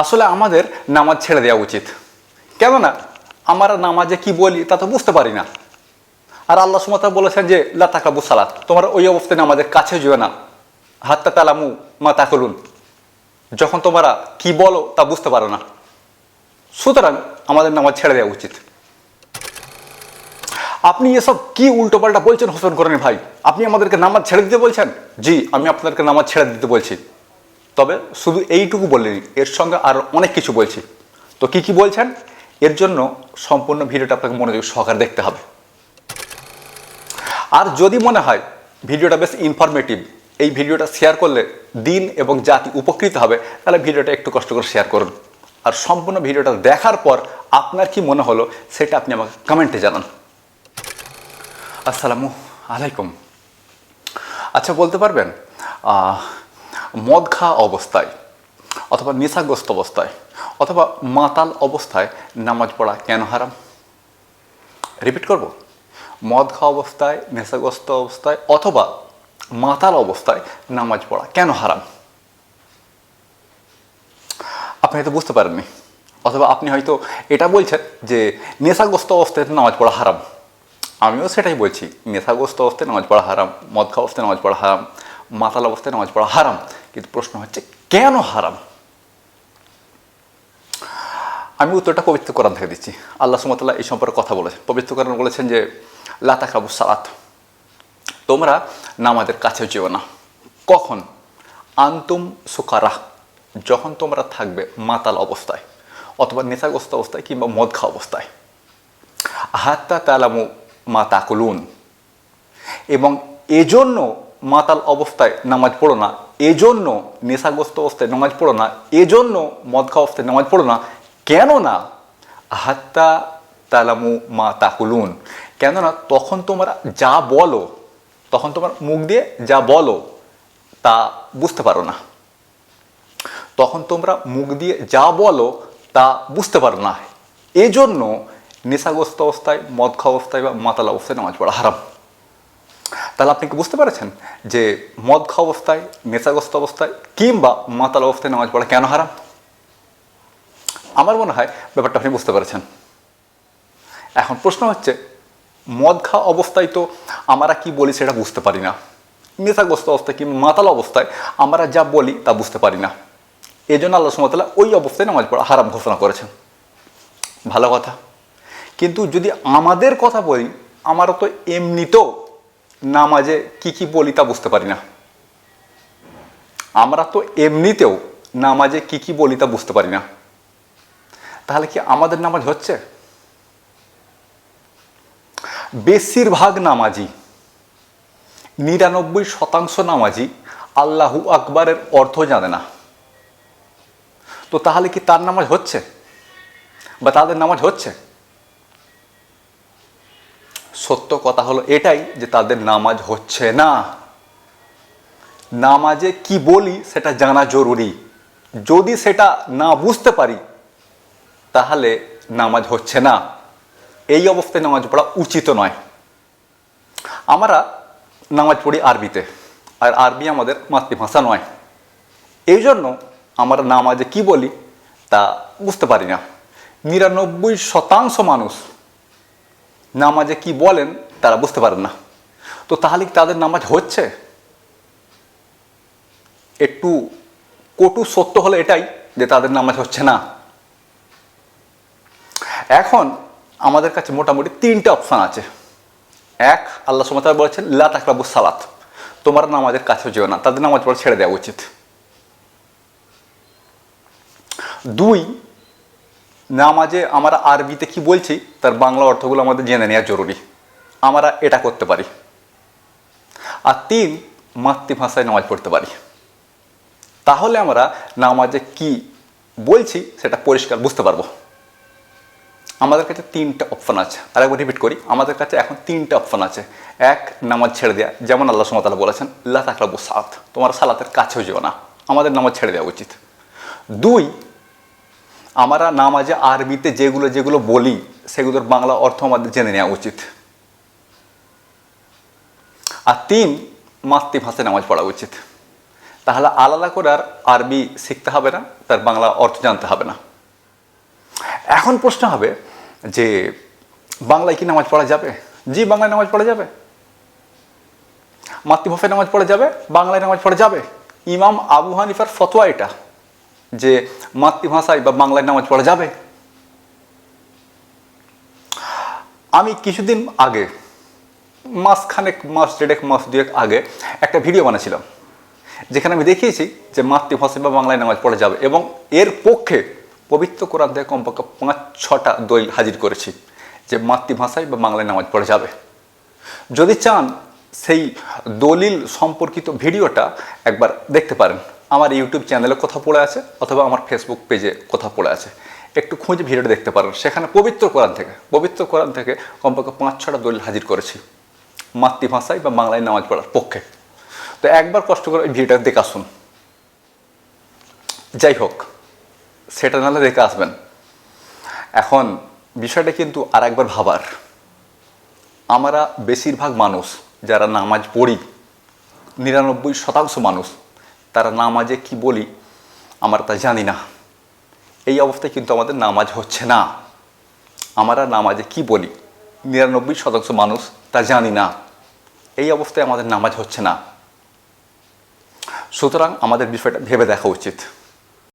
আসলে আমাদের নামাজ ছেড়ে দেওয়া উচিত। কেননা, আমরা নামাজে কি বলি তা তো বুঝতে পারি না। আর আল্লাহ সুমতা বলেছেন যে লাতাকাবু সালাত, তোমার ওই অবস্থায় নামাজের কাছে যেও না। হাত্তা তালামু মা তাকলুন। যখন তোমরা কি বলো তা বুঝতে পারো না। সুতরাং আমাদের নামাজ ছেড়ে দেওয়া উচিত। আপনি এসব কি উল্টোপাল্টা বলছেন হোসেন করেন ভাই? আপনি আমাদেরকে নামাজ ছেড়ে দিতে বলছেন? জি, আমি আপনাদেরকে নামাজ ছেড়ে দিতে বলছি। তবে শুধু এইটুকু বললেনি এর সঙ্গে আর অনেক কিছু বলছি। তো কি কি বলছেন? এর জন্য সম্পূর্ণ ভিডিওটা আপনাকে মনোযোগ সহকারে দেখতে হবে। আর যদি মনে হয় ভিডিওটা বেশ ইনফরমেটিভ এই ভিডিওটা শেয়ার করলে দিন এবং জাতি উপকৃত হবে, তাহলে ভিডিওটা একটু কষ্ট করে শেয়ার করুন। আর সম্পূর্ণ ভিডিওটা দেখার পর আপনার কি মনে হলো, সেটা আপনি আমাকে কমেন্টে জানান। আসসালামু আলাইকুম। আচ্ছা বলতে পারবেন মদ খাওয়া অবস্থায় অথবা নেশাগ্রস্ত অবস্থায় অথবা মাতাল অবস্থায় নামাজ পড়া কেন হারাম? রিপিট করব। মদ খাওয়া অবস্থায়, নেশাগ্রস্ত অবস্থায় অথবা মাতাল অবস্থায় নামাজ পড়া কেন হারাম? আপনি হয়তো বুঝতে পারেননি, অথবা আপনি হয়তো এটা বলছেন যে নেশাগ্রস্ত অবস্থায় নামাজ পড়া হারাম। আমিও সেটাই বলছি, নেশাগ্রস্ত অবস্থায় নামাজ পড়া হারাম মদ খাওয়া অবস্থায় নামাজ পড়া হারাম, মাতাল অবস্থায় নামাজ পড়া হারাম। কিন্তু প্রশ্ন হচ্ছে, কেন হারাম? আমি উত্তরটা পবিত্র কোরআন থেকে দিচ্ছি। আল্লাহ সুমতাল্লাহ এই সম্পর্কে কথা বলেছেন। পবিত্র কোরআন বলেছেন যে লাতাকাবু সালাত। তোমরা নামাজের কাছে যেও না। কখন? আন্তুম সুকারা, যখন তোমরা থাকবে মাতাল অবস্থায়, অথবা নেশাগ্রস্ত অবস্থায় কিংবা মদ খাওয়া অবস্থায়। হাত্তা তালামু মা তাকুলুন। এবং এজন্য মাতাল অবস্থায় নামাজ পড়ো না। এজন্য নেশাগ্রস্ত অবস্থায় নামাজ পড়ো না, এজন্য মদ খাওয়া অবস্থায় নামাজ পড়ো না, কেননা হাত্তা তালামু মা তাকুলুন, কেননা তখন তোমরা যা বলো, তখন তোমার মুখ দিয়ে যা বলো, তা বুঝতে পারো না। তখন তোমরা মুখ দিয়ে যা বলো, তা বুঝতে পারো না। এজন্য নেশাগ্রস্ত অবস্থায়, মদ খাওয়া অবস্থায় বা মাতাল অবস্থায় নামাজ পড়া হারাম। তাহলে আপনি কি বুঝতে পারছেন যে মদ খাওয়া অবস্থায়, নেশাগ্রস্ত অবস্থায় কিংবা মাতাল অবস্থায় নামাজ পড়া কেন হারাম? আমার মনে হয় ব্যাপারটা আপনি বুঝতে পেরেছেন। এখন প্রশ্ন হচ্ছে, মদ খাওয়া অবস্থায় তো আমরা কি বলি সেটা বুঝতে পারি না। নেশাগ্রস্ত অবস্থায় কিংবা মাতাল অবস্থায় আমরা যা বলি তা বুঝতে পারি না। এই জন্য আল্লাহ সুমতাল্লাহ ওই অবস্থায় নামাজ পড়া হারাম ঘোষণা করেছেন। ভালো কথা। কিন্তু যদি আমাদের কথা বলি, আমারও তো এমনিতেও নামাজে কি কি বলি তা বুঝতে পারি না। আমরা তো এমনিতেও নামাজে কি কি বলি তা বুঝতে পারি না। তাহলে কি আমাদের নামাজ হচ্ছে? বেশিরভাগ নামাজি নিরানব্বই শতাংশ নামাজি আল্লাহু আকবরের অর্থ জানে না। তো তাহলে কি তার নামাজ হচ্ছে? বা তাদের নামাজ হচ্ছে? সত্য কথা হলো এটাই যে তাদের নামাজ হচ্ছে না। নামাজে কি বলি সেটা জানা জরুরি। যদি সেটা না বুঝতে পারি, তাহলে নামাজ হচ্ছে না। এই অবস্থায় নামাজ পড়া উচিত নয়। আমরা নামাজ পড়ি আরবিতে, আর আরবি আমাদের মাতৃভাষা নয়। এই জন্য আমরা নামাজে কি বলি তা বুঝতে পারি না। নিরানব্বই শতাংশ মানুষ নামাজে কি বলেন, তারা বুঝতে পারেন না। তো তাহলে কি তাদের নামাজ হচ্ছে? একটু কটু সত্য হলো এটাই যে তাদের নামাজ হচ্ছে না। এখন আমাদের কাছে মোটামুটি তিনটে অপশান আছে। এক, আল্লাহ সুমতাল বলেছেন, লা তাকরাবু সালাত। তোমার নামাজের কাছে যেও না। তাদের নামাজ পড়া ছেড়ে দেওয়া উচিত। দুই নামাজে আমরা আরবিতে কি বলছি, তার বাংলা অর্থগুলো আমাদের জেনে নেওয়া জরুরি। আমরা এটা করতে পারি। আর তিন, মাতৃভাষায় নামাজ পড়তে পারি। তাহলে আমরা নামাজে কি বলছি, সেটা পরিষ্কার বুঝতে পারব। আমাদের কাছে তিনটা অপশান আছে। আর একবার রিপিট করি, আমাদের কাছে এখন তিনটা অপশন আছে। এক, নামাজ ছেড়ে দেওয়া যেমন আল্লাহ সুমতালা বলেছেন, লা তাকরাবু সালাত। তোমার সালাতের কাছেও যেও না। আমাদের নামাজ ছেড়ে দেওয়া উচিত। দুই আমরা নামাজে আরবিতে যেগুলো যেগুলো বলি, সেগুলোর বাংলা অর্থ আমাদের জেনে নেওয়া উচিত। আর তিন, মাতৃভাষায় নামাজ পড়া উচিত। তাহলে আলাদা করে আর আরবি শিখতে হবে না, তার বাংলা অর্থ জানতে হবে না। এখন প্রশ্ন হবে যে, বাংলায় কি নামাজ পড়া যাবে? জি, বাংলায় নামাজ পড়া যাবে। মাতৃভাষায় নামাজ পড়া যাবে, বাংলায় নামাজ পড়া যাবে। ইমাম আবু হানিফার ফতোয়া এটা। যে মাতৃভাষায় বা বাংলায় নামাজ পড়া যাবে? আমি কিছুদিন আগে, মাসখানেক মাস, দেড়েক মাস, দুয়েক আগে একটা ভিডিও বানাছিলাম যেখানে আমি দেখিয়েছি যে মাতৃভাষায় বা বাংলায় নামাজ পড়া যাবে এবং এর পক্ষে পবিত্র কোরআন থেকে কমপক্ষে পাঁচ, ছটা দলিল হাজির করেছি যে মাতৃভাষায় বা বাংলায় নামাজ পড়া যাবে। যদি চান সেই দলিল সম্পর্কিত ভিডিওটা একবার দেখতে পারেন। আমার ইউটিউব চ্যানেলে কোথাও পড়ে আছে অথবা আমার ফেসবুক পেজে কোথাও পড়ে আছে। একটু খুঁজে ভিডিওটা দেখতে পারেন। সেখানে পবিত্র কোরআন থেকে, পবিত্র কোরআন থেকে কমপক্ষে পাঁচ ছটা দলিল হাজির করেছি। মাতৃভাষায় বা বাংলায় নামাজ পড়ার পক্ষে। তো একবার কষ্ট করে ওই ভিডিওটা দেখে আসুন। যাই হোক, সেটা নাহলে দেখে আসবেন। এখন বিষয়টা কিন্তু আর একবার ভাবার। আমরা বেশিরভাগ মানুষ যারা নামাজ পড়ি, নিরানব্বই শতাংশ মানুষ তারা নামাজে কি বলি, আমরা তা জানি না। এই অবস্থায় কিন্তু আমাদের নামাজ হচ্ছে না। আমরা নামাজে কি বলি, নিরানব্বই শতাংশ মানুষ তা জানি না। এই অবস্থায় আমাদের নামাজ হচ্ছে না। সুতরাং আমাদের বিষয়টা ভেবে দেখা উচিত।